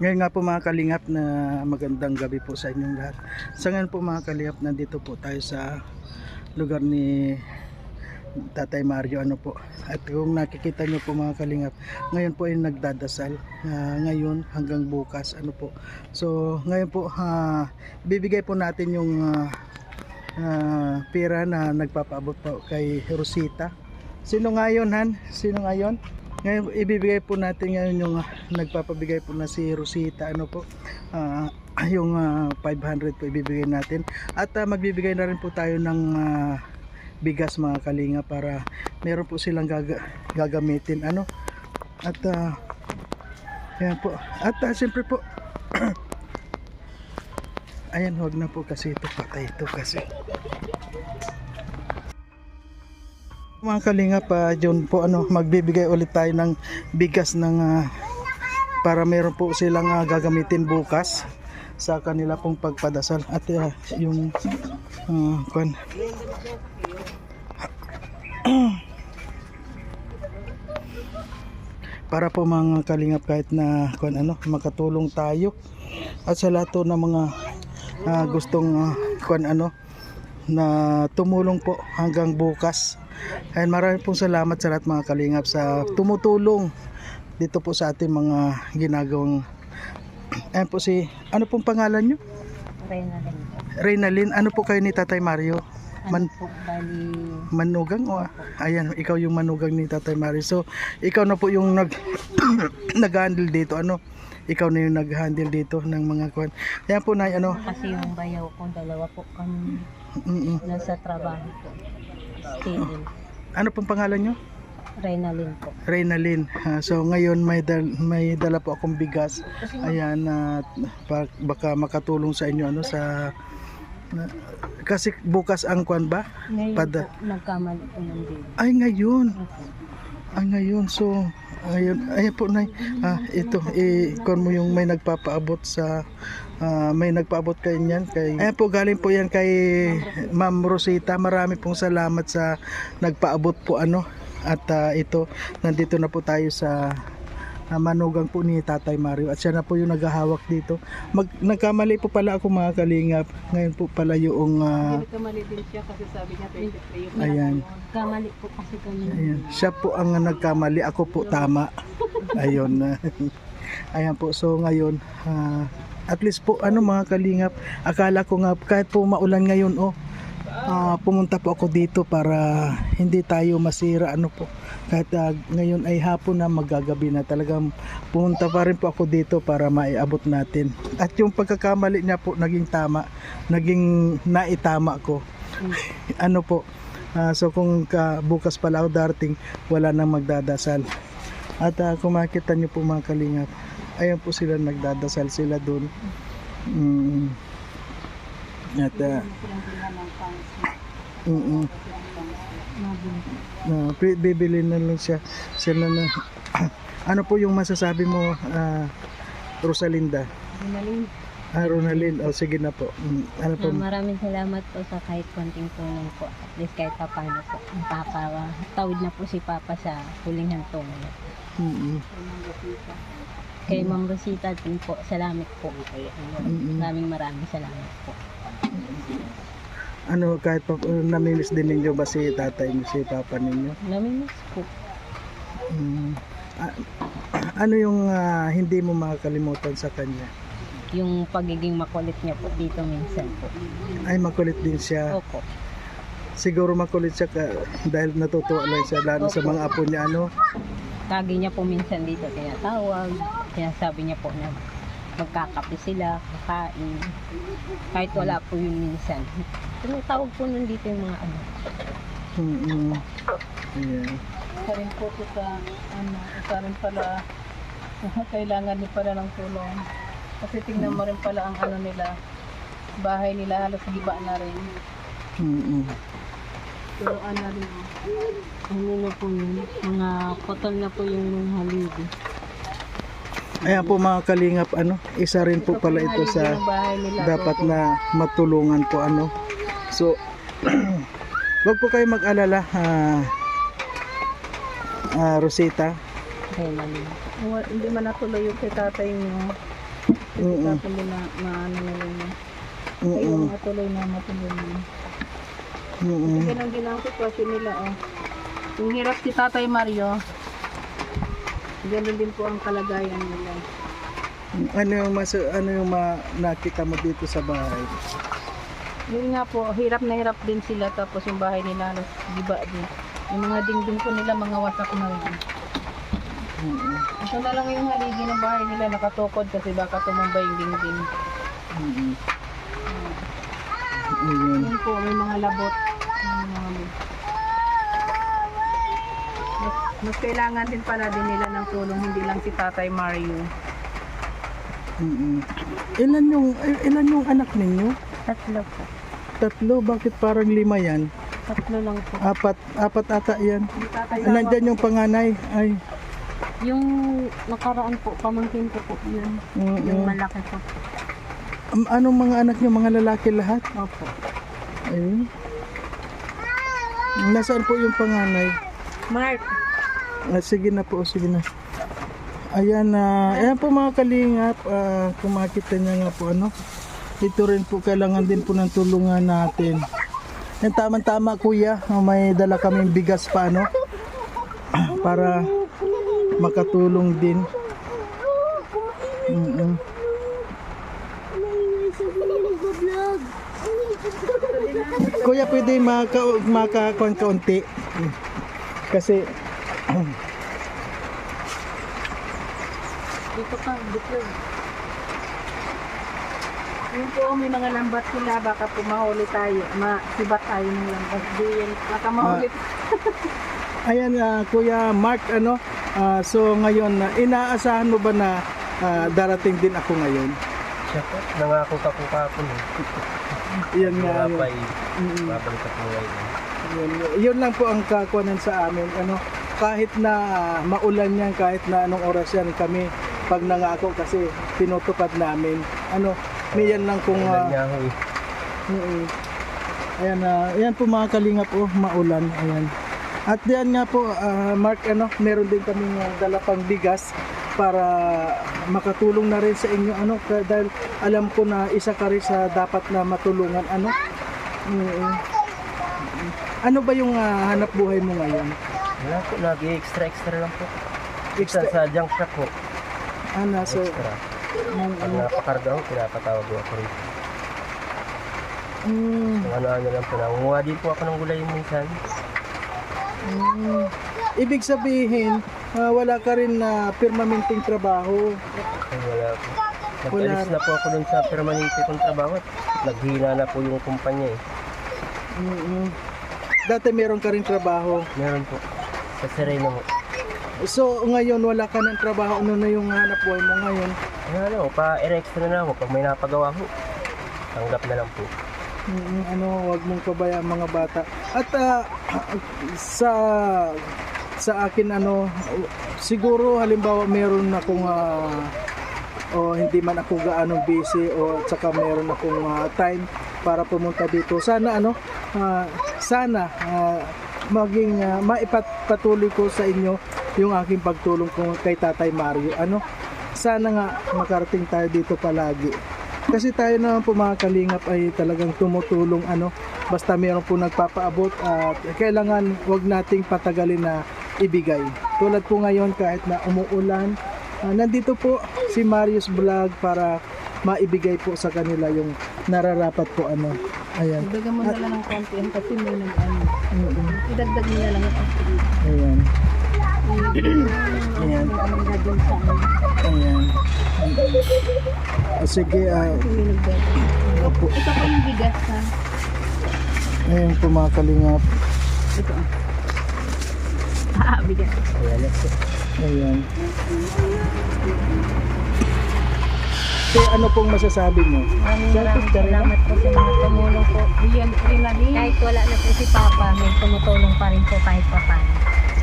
Ngayon nga po mga kalingap na magandang gabi po sa inyong lahat. Sa ngayon po mga kalingap, nandito po tayo sa lugar ni Tatay Mario ano po. At kung nakikita nyo po mga kalingap, ngayon po ay nagdadasal. Ah, ngayon hanggang bukas ano po. So ngayon po ah, bibigay po natin yung ah, ah, pera na nagpapaabot po kay Rosita. Sino nga yun, Han? Sino nga yun? Ngayon, ibibigay po natin ngayon yung ah, nagpapabigay po na si Rosita ano po ah, yung ah, 500 po ibibigay natin. At ah, magbibigay na rin po tayo ng ah, bigas mga kalinga para meron po silang gaga- gagamitin ano. At ah, ayan po. At uh, siyempre po ayan wag na po kasi ito patay ito kasi mga kalinga pa John po ano magbibigay ulit tayo ng bigas ng ah, para meron po silang ah, gagamitin bukas sa kanila pong pagpadasal. At ah, yung uh, kwan. Para po mga kalingap kahit na kwan ano makatulong tayo. At sa lahat ng mga ah, gustong ah, kwan ano na tumulong po hanggang bukas Ayan, maraming pong salamat sa lahat mga kalingap sa tumutulong dito po sa ating mga ginagawang Ayan po si, ano pong pangalan nyo? Reyna rin po. Reynalyn, ano po kayo ni Tatay Mario? Ano Man- po, bali, Manugang o ayan, ikaw yung manugang ni Tatay Mario. So, ikaw na po yung nag nag-handle dito ano? Ikaw na yung nag-handle dito ng mga kwan. Ayan po na ano. kasi yung bayaw ko, dalawa po kami mm, mm. nasa trabaho po. Steady. Ano pong pangalan nyo? Reyna Lynn po. Reynalyn. Ah, so ngayon may dal, may dala po akong bigas. Ayan na baka makatulong sa inyo ano sa na- kasi bukas ang kwan ba? Ngayon Pada- po, nagkamali po ng baby. Ay ngayon. Ay ngayon. So ayun ayun po na ah, ito kon mo yung may nagpapaabot sa ah, may nagpaabot kay niyan kay Ayan po galing po yan kay Ma'am Rosita. Marami pong salamat sa nagpaabot po ano at ah, ito nandito na po tayo sa ah, manugang po ni Tatay Mario at siya na po yung naghahawak dito. Mag, nagkamali po pala ako mga kalingap. Ngayon po pala yung ah, Nagkamali din siya kasi sabi niya 23 yung ayan. Kamali po kasi kami. Ayan. Siya po ang nagkamali, ako po tama. Ayun. Ayan po. So ngayon, ah, at least po ano mga kalingap, akala ko nga kahit po maulan ngayon oh, ah, pumunta po ako dito para hindi tayo masira ano po. Kahit ah, ngayon ay hapon na magagabi na talagang pumunta pa rin po ako dito para maiabot natin. At yung pagkakamali niya po naging tama, naging naitama ko. ano po, Ah, so kung ka, bukas pala ako darating, wala nang magdadasal. At ah, kung makita niyo po mga kalingap, ayan po sila nagdadasal sila doon. Mm. At mm, mm. Bi- bibili na lang siya sila na ano po yung masasabi mo ah, Rosalinda Reyna ah, Ronalyn oh, sige na po Mm, ano po Ah, maraming salamat po sa kahit konting tulong po. At least kahit pa paano po. Nakakatawid na po si Papa sa huling hantong. Mm, mm. Kay Ma'am Rosita din po, salamat po. Mm-mm. Maraming maraming salamat po. Ano kahit pa uh, namimiss din ninyo ba si tatay niyo si papa ninyo Namimiss po. Mm. Ah, ano yung ah, hindi mo makakalimutan sa kanya Yung pagiging makulit niya po dito minsan po. ay makulit din siya Opo. siguro makulit siya ka, dahil natutuwa lang siya lalo sa mga apo niya ano Tagi niya po minsan dito tinatawag. Kaya sabi niya po na magkakape sila, kakain. Kahit wala po yun minsan. Tinatawag po nandito yung mga ano. mm Ayan. Isa rin po ito sa ano, isa rin pala kailangan din pala ng tulong. Kasi tingnan mo rin pala ang ano nila, bahay nila halos giba na rin. Mm-mm. Turuan na rin. Ano na po yun? Mga putol na po yung mga haligi. Ayan po mga kalingap ano isa rin po pala ito sa dapat na matulungan po ano so wag po kayo mag-alala ah ah, Rosita Hindi man natuloy yung kay tatay niyo. Oo. Tapos din na maano na yun. Ayun, matuloy na matuloy na. Oo. Ganun din ang sitwasyon nila oh. Yung hirap si Tatay Mario, ganun din po ang kalagayan nila. Ano yung mas ano yung ma, nakita mo dito sa bahay? Yun nga po, hirap na hirap din sila tapos yung bahay nila halos giba din. Yung mga dingding po nila mga wasak na rin. Ito na lang yung haligi ng bahay nila nakatukod kasi baka tumambay yung dingding. Oo. Ayun. Yun po, may mga labot. May mga... mas kailangan din pala din nila ng tulong, hindi lang si Tatay Mario. Oo. Ilan yung il- ilan yung anak ninyo? Tatlo po. Tatlo, bakit parang lima yan? Tatlo lang po. Apat, apat ata yan. Si Tatay Nandyan yung panganay. Ay, Yung nakaraan po, pamangkin ko po yun. Yung oo. malaki po. Um, anong mga anak niyo, mga lalaki lahat? Opo. Ayun. Nasaan po yung panganay? Mark, Ah, sige na po, sige na. Ayan na, ayan po mga kalingap, ah, kung makita niya nga po ano, ito rin po kailangan din po ng tulungan natin. Yan tama-tama kuya, ah, may dala kaming bigas pa ano, para makatulong din. Mm-mm. Kuya, pwede maka makakuan kaunti. Kasi Dito ka, dito. Yun po, may mga lambat sila, baka po mahuli tayo, masibat tayo ng lambat. Di yan, baka mahuli. Ayan ah, Kuya Mark ano ah, so ngayon ah, inaasahan mo ba na ah, darating din ako ngayon? Siya po, nangako ka po kapon eh. Yan nga. Eh, babalik ako ngayon. yun, yun lang po ang kakuanan sa amin ano kahit na maulan yan kahit na anong oras yan kami pag nangako kasi pinutupad namin ano may yan lang kung. Mm. Ayan na, ayan po mga kalingap po, maulan. Ayan. At diyan nga po, ah, Mark, ano, meron din kaming ah, dala pang bigas para makatulong na rin sa inyo ano dahil alam ko na isa ka rin sa dapat na matulungan ano Mm. ano ba yung ah, hanap buhay mo ngayon Wala po, nag-extra extra lang po. extra Extra sa junk shop po. ano so Extra. mm, Pag napakarga ko, pinapatawag ko ako rin. mm, Kung ano-ano lang po. Nangunguha din po ako ng gulay minsan. mm. ibig sabihin ah, wala ka rin na permanenteng trabaho Ay, wala po. Nag-alis na po ako dun sa permanente kong trabaho. Naghina na po yung kumpanya eh. Mm-mm. Dati meron ka rin trabaho. Meron po. Sa Sereno. So ngayon wala ka ng trabaho. Ano na yung hanap buhay mo ngayon? Ano, pa-extra na ako. Pag may napagawa ko, tanggap na lang po. Mm, ano, wag mong pabayaan mga bata. At ah, sa sa akin ano, siguro halimbawa meron akong ah, o hindi man ako gaano busy o at saka meron akong ah, time para pumunta dito. Sana ano, ah, sana ah, maging ah, maipatuloy ko sa inyo yung aking pagtulong ko kay Tatay Mario. Ano? Sana nga makarating tayo dito palagi. Kasi tayo naman po mga kalingap ay talagang tumutulong ano basta meron po nagpapaabot at kailangan wag nating patagalin na ibigay. Tulad po ngayon kahit na umuulan, ah, nandito po si Marius Vlog para maibigay po sa kanila yung nararapat po ano. Ayan. Dagdagan mo na lang ng konti yan kasi may nag ano. Idagdag mo na lang ang konti. Ayan. Ayan. Ayan. Ah, sige, ah. Ito po yung bigas ha. Ayan po mga kalingap. Ito ah. Ah, bigas. Ayan. Ayan. So, ano pong masasabi mo? Maraming maraming salamat po sa mga tumulong po. Na din. Kahit wala na po si Papa, may tumutulong pa rin po kahit pa paano.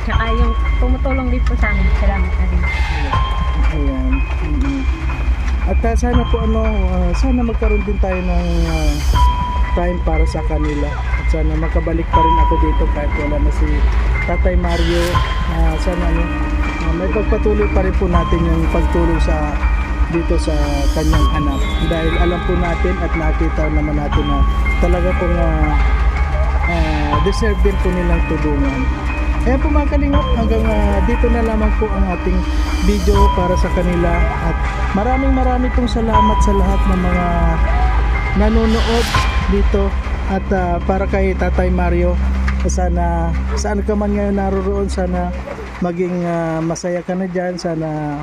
Tsaka yung tumutulong din po sa amin, salamat na rin. Ayan. Mhm. At ah, sana po ano, ah, sana magkaroon din tayo ng ah, time para sa kanila. At sana makabalik pa rin ako dito kahit wala na si Tatay Mario. Ah, sana ano, ah, may pagpatuloy pa rin po natin yung pagtulong sa dito sa kanyang anak. Dahil alam po natin at nakita naman natin na talaga pong ah, ah, deserve din po nilang tulungan. Kaya po mga kalingap, hanggang ah, dito na lamang po ang ating video para sa kanila. At maraming maraming pong salamat sa lahat ng mga nanonood dito. At ah, para kay Tatay Mario sana saan ka man ngayon naroroon sana maging ah, masaya ka na dyan sana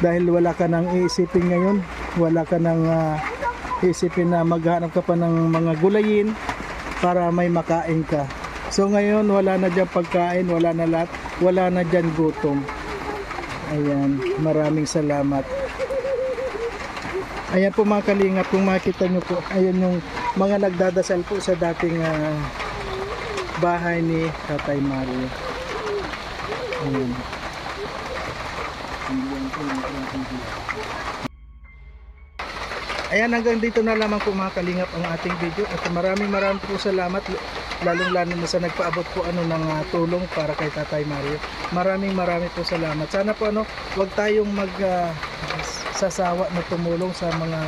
dahil wala ka nang iisipin ngayon wala ka nang ah, iisipin na maghanap ka pa ng mga gulayin para may makain ka. So ngayon wala na dyan pagkain wala na lahat wala na dyan gutom. Ayan maraming salamat. Ayan po mga kalingap kung makita nyo po ayan yung mga nagdadasal po sa dating ah, bahay ni Tatay Mario. Ayan Ayan hanggang dito na lamang po mga kalingap ang ating video at maraming maraming po salamat lalong lalo na sa nagpaabot po ano ng ah, tulong para kay Tatay Mario. Maraming maraming po salamat. Sana po ano, wag tayong mag ah, sasawa na tumulong sa mga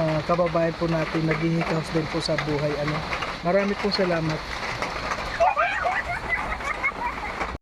ah, kababayan po natin naghihikaos din po sa buhay ano. Maraming po salamat.